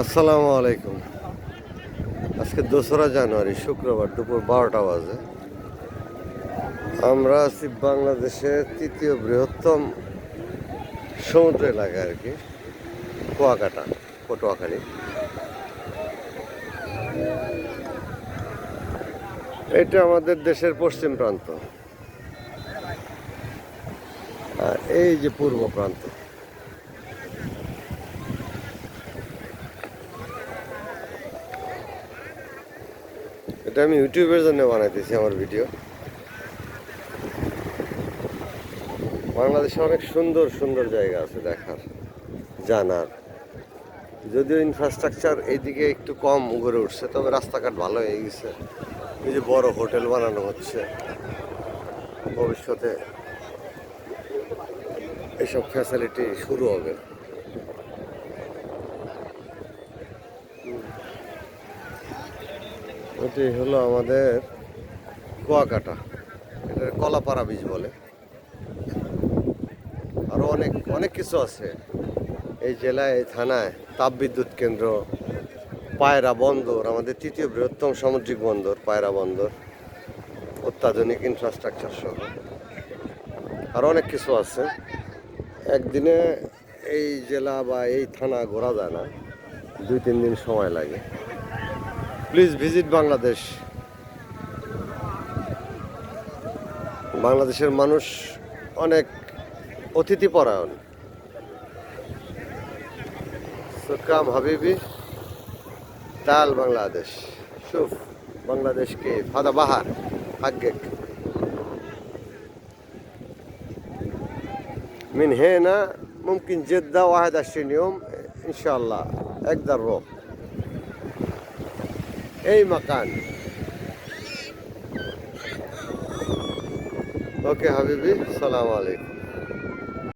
আসসালামু আলাইকুম। আজকে দোসরা জানুয়ারি, শুক্রবার দুপুর বারোটা বাজে। আমরা আছি বাংলাদেশের তৃতীয় বৃহত্তম সমুদ্র এলাকা আর কি, কুয়াকাটা, পটুয়াখালী। এটা আমাদের দেশের পশ্চিম প্রান্ত। আর এই যে পূর্ব প্রান্ত। এটা আমি ইউটিউবের জন্য বানাইতেছি আমার ভিডিও বাংলাদেশে অনেক সুন্দর সুন্দর জায়গা আছে দেখার, জানার। যদিও ইনফ্রাস্ট্রাকচার এইদিকে একটু কম গড়ে উঠছে, তবে রাস্তাঘাট ভালো হয়ে গেছে। এই যে বড় হোটেল বানানো হচ্ছে, ভবিষ্যতে এসব ফ্যাসিলিটি শুরু হবে। এটি হলো আমাদের কুয়াকাটা। এটা কলাপাড়া বীজ বলে। আরও অনেক অনেক কিছু আছে। এই জেলায়, এই থানায় তাপবিদ্যুৎ কেন্দ্র, পায়রা বন্দর, আমাদের তৃতীয় বৃহত্তম সামুদ্রিক বন্দর, পায়রা বন্দর, অত্যাধুনিক ইনফ্রাস্ট্রাকচার সহ। আর অনেক কিছু আছে। একদিনে এই জেলা বা এই থানা ঘোরা যায় না। দুই, তিন দিন সময় লাগে। প্লিজ ভিজিট বাংলাদেশ বাংলাদেশের মানুষ অনেক অতিথিপরায়ণ So come হাবিবি তাল বাংলাদেশ شوف বাংলাদেশ كيف هذا بحر حقك من هنا ممكن جدة 21 يوم إن شاء الله أقدر أروح এই মকান। ওকে হাবিবি সালাম আলাইকুম।